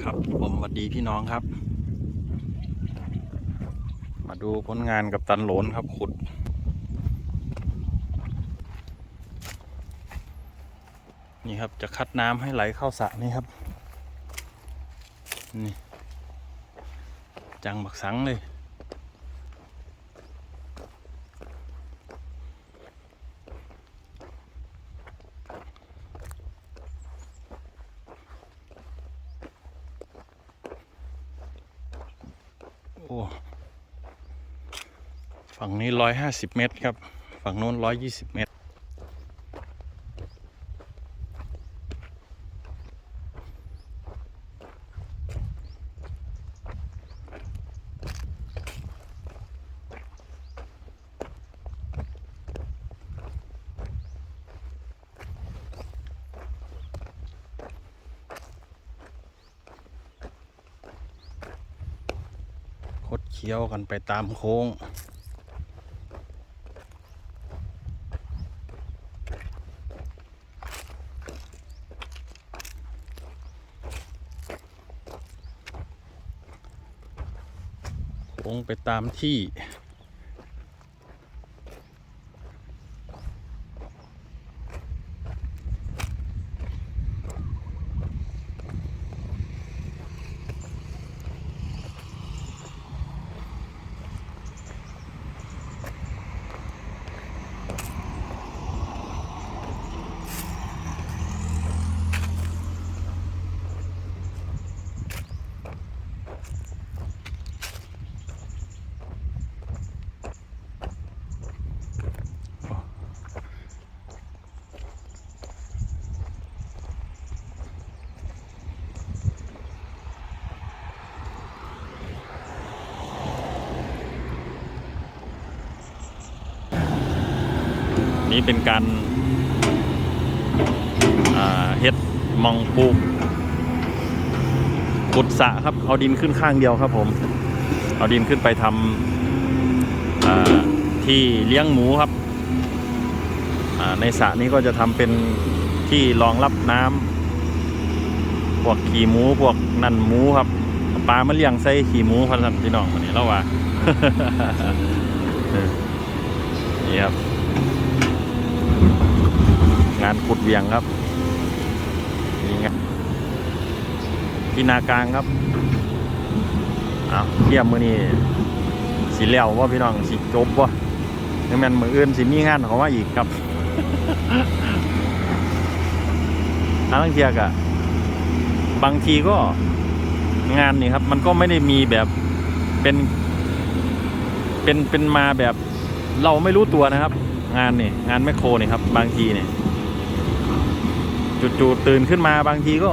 ครับผมสวัสดีพี่น้องครับ มาดูผลงานกับตันโหลนครับขุด นี่ครับจะคัดน้ำให้ไหลเข้าสระนี่ครับ นี่ จังบักสังเลย ฝั่งนี้ร้อยห้าสิบเมตรครับ ฝั่งโน้นร้อยยี่สิบเมตร ดเคี้ยวกันไปตามโค้ง โค้งไปตามที่ นี้เป็นการเฮ็ดมองปูกุดสะครับ เอาดินขึ้นข้างเดียวครับผม เอาดินขึ้นไปทำที่เลี้ยงหมูครับ ในสระนี้ก็จะทำเป็นที่รองรับน้ำพวกขี่หมูพวกนั่นหมูครับเอาปลามาเลี้ยงใส่ขี่หมูพันธุ์พี่น้องวันนี้แล้วว่านี่ครับ งานขุดเวียงครับนี่ไงที่นากลางครับเอาเทียมมือนี้สีเหลวว่าพี่น้องสีจบว่ายังแม่นมืออื่นสิมีงานเขาว่าอีกครับทางเทียกอะบางทีก็งานนี่ครับ มันก็ไม่ได้มีแบบเป็น เป็นเป็นมาแบบเราไม่รู้ตัวนะครับ งานนี่งานแมคโครนี่ครับ บางทีเนี่ยจู่ๆตื่นขึ้นมาบางทีก็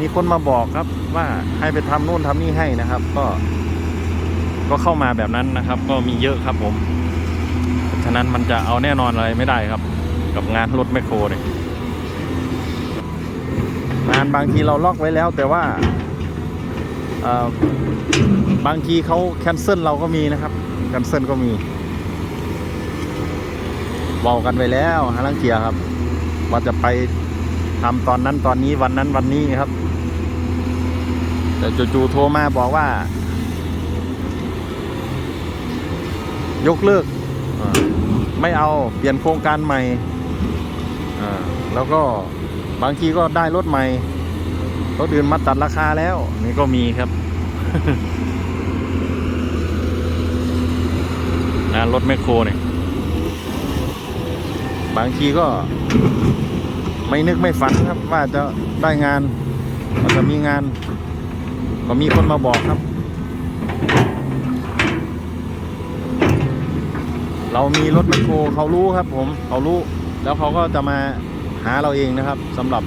มีคนมาบอกครับว่าให้ไปทำนู่นทำนี่ให้นะครับ ก็ ก็เข้ามาแบบนั้นนะครับ ก็มีเยอะครับผม ฉะนั้นมันจะเอาแน่นอนอะไรไม่ได้ครับ กับงานรถแมคโครเนี่ยงานบางทีเราล็อกไว้แล้ว แต่ว่าเออบางทีเขาแคนเซิลเราก็มีนะครับแคนเซิลก็มี บอกกันไปแล้วฮาลังเกียครับ ว่าจะไปทำตอนนั้นตอนนี้วันนั้นวันนี้ครับ แต่จู่ๆโทรมาบอกว่า ยกเลิกไม่เอาเปลี่ยนโครงการใหม่แล้วก็บางทีก็ได้รถใหม่รถอื่นมาตัดราคาแล้ว นี่ก็มีครับงานรถแมคโครเนี่ย บางทีก็ ไม่นึกไม่ฝันครับ ว่าจะได้งานว่าจะมีงาน ก็มีคนมาบอกครับ เรามีรถแมคโครเขารู้ครับ ผมเขารู้ แล้วเขาก็จะมาหาเราเองนะครับสำหรับ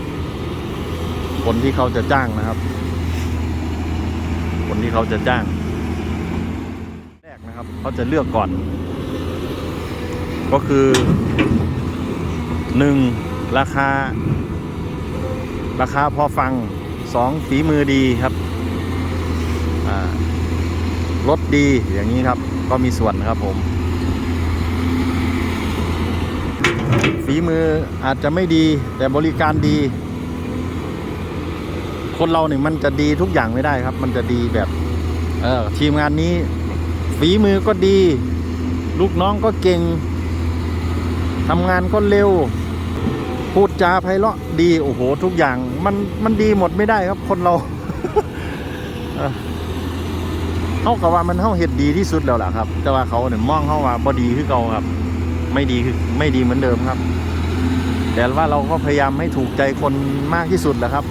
คนที่เขาจะจ้างนะครับ คนที่เขาจะจ้าง แรกนะครับ เขาจะเลือกก่อน ก็คือ หนึ่งราคา ราคาพอฟังสองฝีมือดีครับรถดีอย่างนี้ครับ ก็มีส่วนครับผม ฝีมืออาจจะไม่ดีแต่บริการดีคคนเราเนี่ยมันจะดีทุกอย่างไม่ได้ครับ มันจะดีแบบ เออทีมงานนี้ฝีมือก็ดี ลูกน้องก็เก่งทำงานก็เร็ว พูดจาไพเราะดีโอ้โห ทุกอย่างมันมันดีหมดไม่ได้ครับคนเราเออเขากับว่ามันเขาเห็ดดีที่สุดแล้วล่ะครับ แต่ว่าเขาเนี่ยมองเขาว่าบอดีคือเขาครับ ไม่ดีคือไม่ดีเหมือนเดิมครับ แต่ว่าเราก็พยายามให้ถูกใจคนมากที่สุดแหละครับ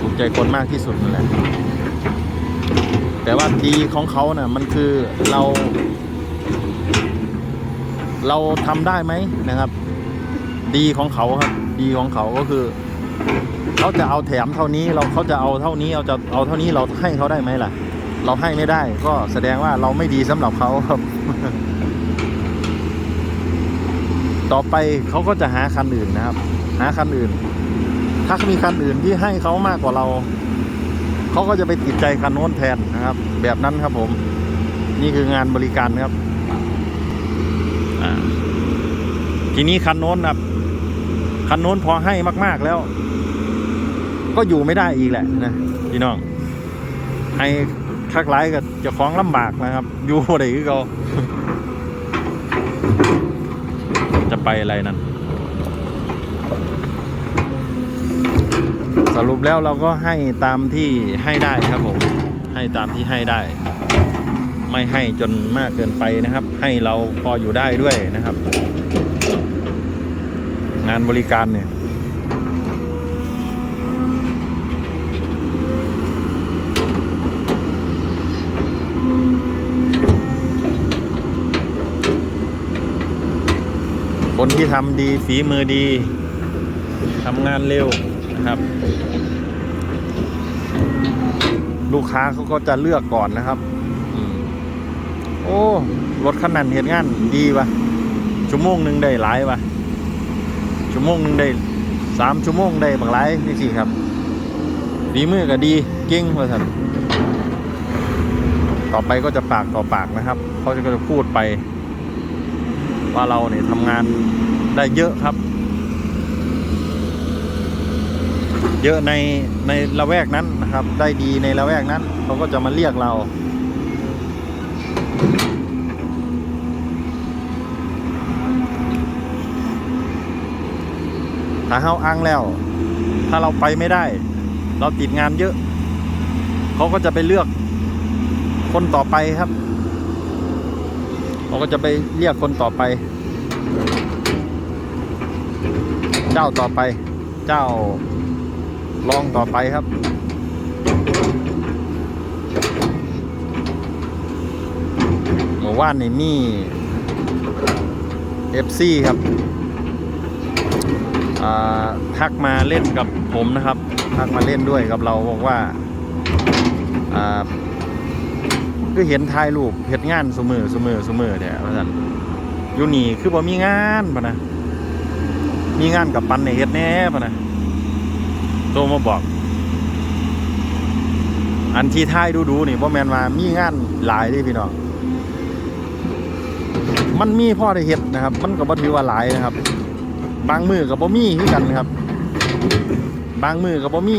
ถูกใจคนมากที่สุดนั่นแหละแต่ว่าดีของเขาเนะ่ะ มันคือเรา เราทำได้ไหมนะครับ ดีของเขาครับ ดีของเขาก็คือ เขาจะเอาแถมเท่านี้เราเขาจะเอาเท่านี้เอาจะเอาเท่านี้เราให้เขาได้ไหมล่ะ เราให้ไม่ได้ ก็แสดงว่าเราไม่ดีสำหรับเขาครับ ต่อไปเขาก็จะหาคันอื่นนะครับ หาคันอื่น ถ้ามีคันอื่นที่ให้เขามากกว่าเราเขาก็จะไปติดใจคันโน้นแทนนะครับ แบบนั้นครับผม นี่คืองานบริการครับทีนี้คันโน้นครับ คันโน้นพอให้มาก ๆแล้ว ก็อยู่ไม่ได้อีกแหละนะพี่น้องให้คักไลายกับเจ้องลำบากนะครับ อยู่บ่ได้คือเขาจะไปอะไรนั่นสรุปแล้วเราก็ให้ตามที่ให้ได้ครับผม ให้ตามที่ให้ได้ ไม่ให้จนมากเกินไปนะครับ ให้เราพออยู่ได้ด้วยนะครับ งานบริการเนี่ยคนที่ทำดีฝีมือดีทำงานเร็วนะครับ ลูกค้าเขาก็จะเลือกก่อนนะครับ โอ้ รถคันนั้นเห็นงานดีปะชั่วโมงหนึ่งได้หลายปะ ชั่วโมงหนึ่งได้สามชั่วโมงได้บางหลายนี่สิครับฝีมือก็ดีเก่งว่าสันต่อไปก็จะปากต่อปากนะครับเขาจะก็จะพูดไป ว่าเราเนี่ยทำงานได้เยอะครับ เยอะในในละแวกนั้นนะครับ ได้ดีในละแวกนั้นเขาก็จะมาเรียกเรา ถ้าเขาอ้างแล้ว ถ้าเราไปไม่ได้ เราติดงานเยอะ เขาก็จะไปเลือกคนต่อไปครับเขาก็จะไปเรียกคนต่อไป เจ้าต่อไป เจ้ารองต่อไปครับหมู่ว่านนี่มีเอฟซีครับ ทักมาเล่นกับผมนะครับ ทักมาเล่นด้วยกับเราบอกว่าอ่าคือเห็นถ่ายรูปเฮ็ดงานสมือสมือสมือเนี่ยว่าซั่นอยู่นี่คือบ่มีงานปะนะมีงานกับปันในเฮ็ดแน่ปะนะโทรมาบอก อันที่ถ่ายดูๆนี่บ่แมนว่ามีงานหลายด้พี่น้องมันมีพ่อได้เฮ็ดนะครับ มันก็บ่ถือว่าหลายนะครับ บางมือก็บ่มีคือกันครับ บางมือก็บ่มี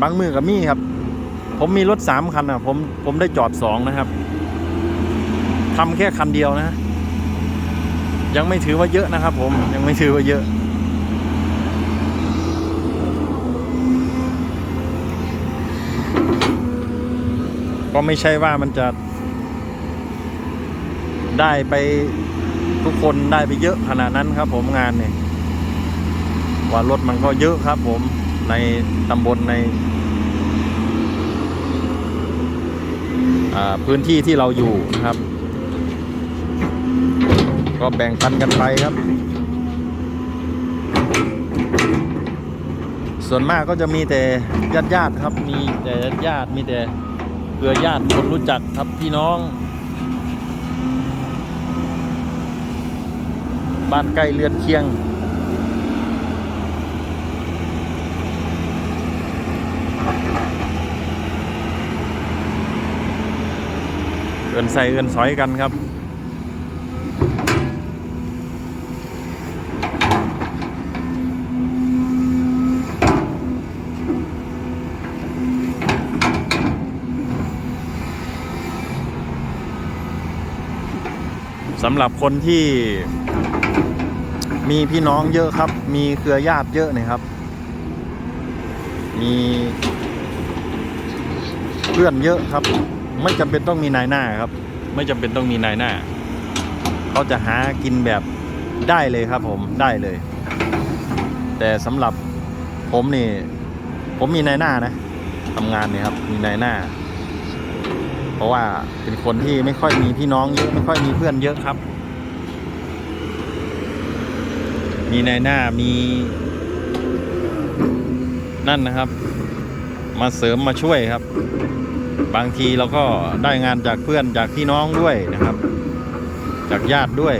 บางมือก็มีครับ ผมมีรถสามคันอะผมผมได้จอดสองนะครับทำแค่คันเดียวนะ ยังไม่ถือว่าเยอะนะครับผมยังไม่ถือว่าเยอะ ก็ไม่ใช่ว่ามันจะได้ไปทุกคนได้ไปเยอะขนาดนั้นครับผมงานเนี่ย ว่ารถมันก็เยอะครับผมในตำบลในพื้นที่ที่เราอยู่นะครับ ก็แบ่งปันกันไปครับ ส่วนมากก็จะมีแต่ญาติญาติครับ มีแต่ญาติญาติมีแต่เครือญาติคนรู้จักครับพี่น้อง บ้านใกล้เลือนเคียง เอินใส่เอินสอยกันครับสำหรับคนที่มีพี่น้องเยอะครับ มีเครือญาติเยอะนะครับ มีเพื่อนเยอะครับ ไม่จำเป็นต้องมีนายหน้าครับ ไม่จำเป็นต้องมีนายหน้าเขาจะหากินแบบได้เลยครับผมได้เลย แต่สำหรับผมนี่ ผมมีนายหน้านะทำงานเนี่ยครับมีนายหน้า เพราะว่าเป็นคนที่ไม่ค่อยมีพี่น้องเยอะไม่ค่อยมีเพื่อนเยอะครับ มีนายหน้ามีนั่นนะครับ มาเสริมมาช่วยครับ บางทีเราก็ได้งานจากเพื่อนจากพี่น้องด้วยนะครับ จากญาติด้วย